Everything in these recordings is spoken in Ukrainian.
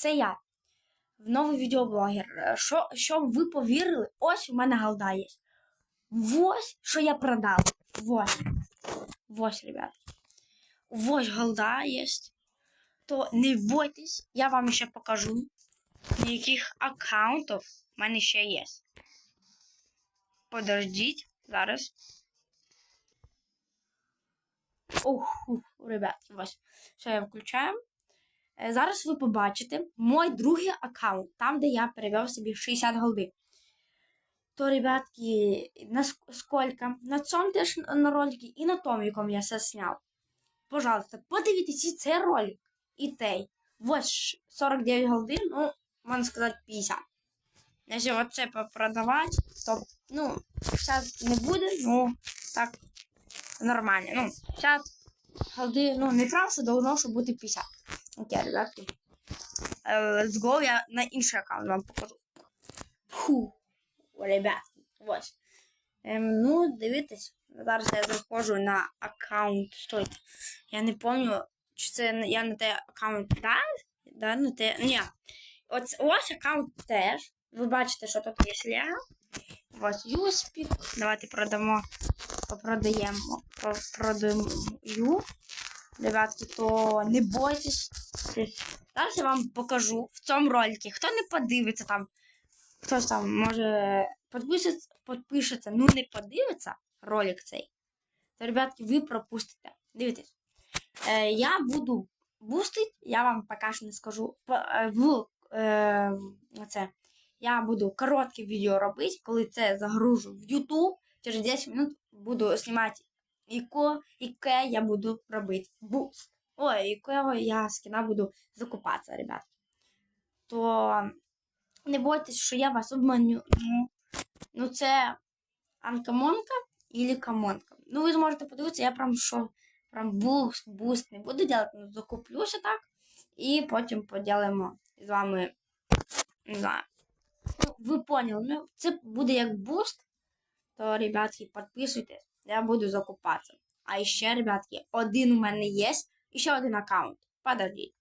це я. В Новий відеоблогер. Е, Що, щоб ви повірили, ось у мене голда є. Ось, що я продав. Ось. Ось, ребят. Ось голда є. То не бойтесь, я вам ще покажу, яких аккаунтів в мене ще є. Подождіть, зараз. Ох, ребят, ось. Все, я включаю. Е, Зараз ви побачите мой другий аккаунт, там, де я перевів собі 60 голди. То, ребятки, насколько на цьому теж на роликі і на тому, якому я все зняв. Пожалуйста, подивіться цей ролик, і той. Ось 49 голди, ну, можна сказати, 50. Якщо оце продавати, то, ну, 50 не буде, ну, так, нормально. Ну, 50 голди, ну, не прав, що должно, щоб бути 50. Окей, ребятки. Е, Let's go, я на інший аккаунт вам покажу. Фу, ребятки, ось. Ем, ну, дивитесь, зараз я заходжу на аккаунт. Стойте. Я не пам'ятаю, чи це я на той аккаунт да? Да, на те. Ні. Ось, ось аккаунт теж. Ви бачите, що тут є лего. Ось юспік. Давайте продамо. Попродаємо. Продаю. Ребятки, то не бойтесь. Зараз я вам покажу в цьому ролику. Хто не подивиться там, хтось там може підпишеться, підпишеться, ну не подивиться ролик цей, то, ребятки, ви пропустите. Дивіться. Е, я буду бустить, я вам поки що не скажу. Е, В, е, оце, я буду коротке відео робити, коли це загружу в YouTube. Через 10 минут буду знімати яко, яке я буду робити буст. Ой, якого я скіна буду закупатися, ребят. То не бойтесь, що я вас обманю. Ну, це анкамонка і камонка. Ну, ви зможете подивитися, я прям що прям буст, буст не буду робити, ну, закуплюся так. І потім поділимо з вами. Не знаю. Ну, ви поняли, ну, це буде як буст, то, ребятки, підписуйтесь, я буду закупатися. А ще, ребятки, один у мене є, і ще один аккаунт. Подождіть.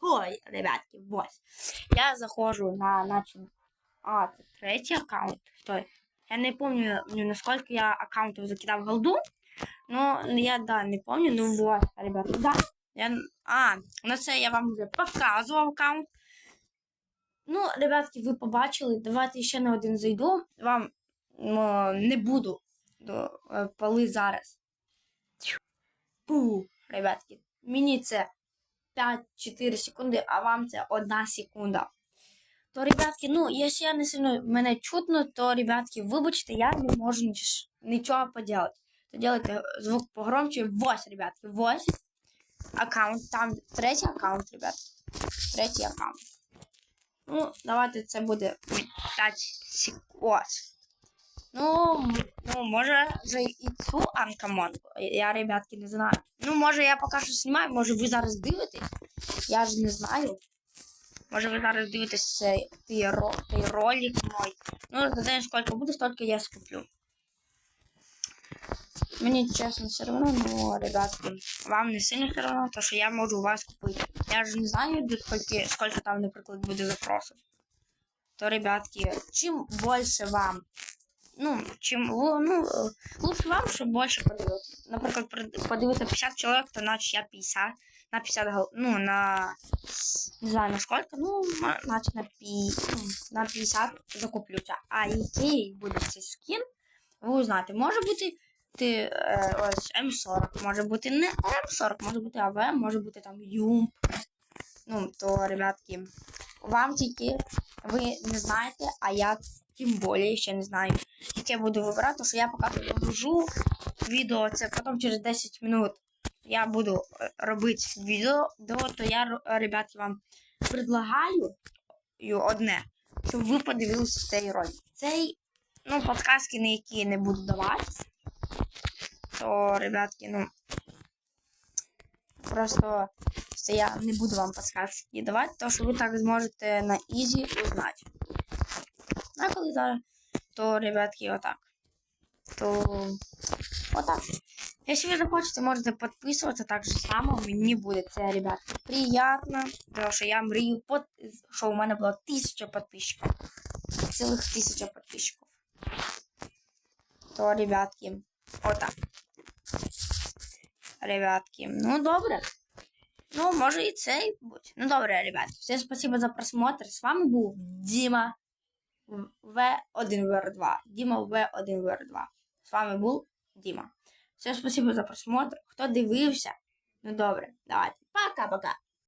Ой, ребятки, ось. Я заходжу на, наче, а, це третій аккаунт. Стой. Я не пам'ятаю, ну, наскільки я аккаунтів закидав голду. Ну, я, да, не пам'ятаю, ну, вот, ребята, да. Я, а, на це я вам вже показував аккаунт. Ну, ребятки, ви побачили. Давайте ще на один зайду. Вам ну, не буду до, е, пали зараз. Пу, ребятки, мені це 5-4 секунди, а вам це 1 секунда. То, ребятки, ну, якщо я не сильно мене чутно, то, ребятки, вибачте, я не можу ніч- нічого поділати. То делайте звук погромче. Ось, ребятки, ось аккаунт. Там третій аккаунт, ребят. Третій аккаунт. Ну, давайте це буде 5 секунд. Ось. Ну, ну, може вже і цю анкамонку. Я, ребятки, не знаю. Ну, може, я поки що знімаю, може ви зараз дивитесь. Я ж не знаю. Може ви зараз дивитесь цей, ролик мой. Ну, за день сколько буде, столько я скуплю. Мені чесно все одно, ну, ребятки, вам не сильно все одно, то що я можу у вас купити. Я ж не знаю, до скільки, скільки там, наприклад, буде запросів. То, ребятки, чим більше вам, ну, чим, ну, е, лучше вам, щоб більше подивитися. Наприклад, подивитися 50 чоловік, то наче я 50, на 50, гол- ну, на, не знаю, на скільки, ну, наче на, пі, ну, на 50 закуплюся. А який буде цей скін, ви узнаєте, може бути ти е, ось М40, може бути не М40, може бути АВ, може бути там Юмп. Ну, то, ребятки, вам тільки ви не знаєте, а я тим більше ще не знаю, яке буду вибирати, тому що я поки загружу відео, це потім через 10 минут я буду е, робити відео, то я, ребятки, вам предлагаю одне, щоб ви подивилися цей ролик. Цей, ну, подсказки, на які не буду давати то, ребятки, ну, просто я не буду вам подсказки давати, то що ви так зможете на ізі узнати. А коли зараз, то, ребятки, отак. То отак. Якщо ви захочете, можете підписуватися так же само. Мені буде це, ребят, приємно. Тому що я мрію, под... що у мене було тисяча підписчиків. Цілих тисяча підписчиків. То, ребятки, отак. Ребятки, ну добре. Ну, може і цей бути. Ну добре, ребят. Всім спасибо за просмотр. З вами був Діма В1В2. Діма В1ВР2. З вами був Діма. Все, спасибо за просмотр. Хто дивився? Ну добре, давайте. Пока-пока.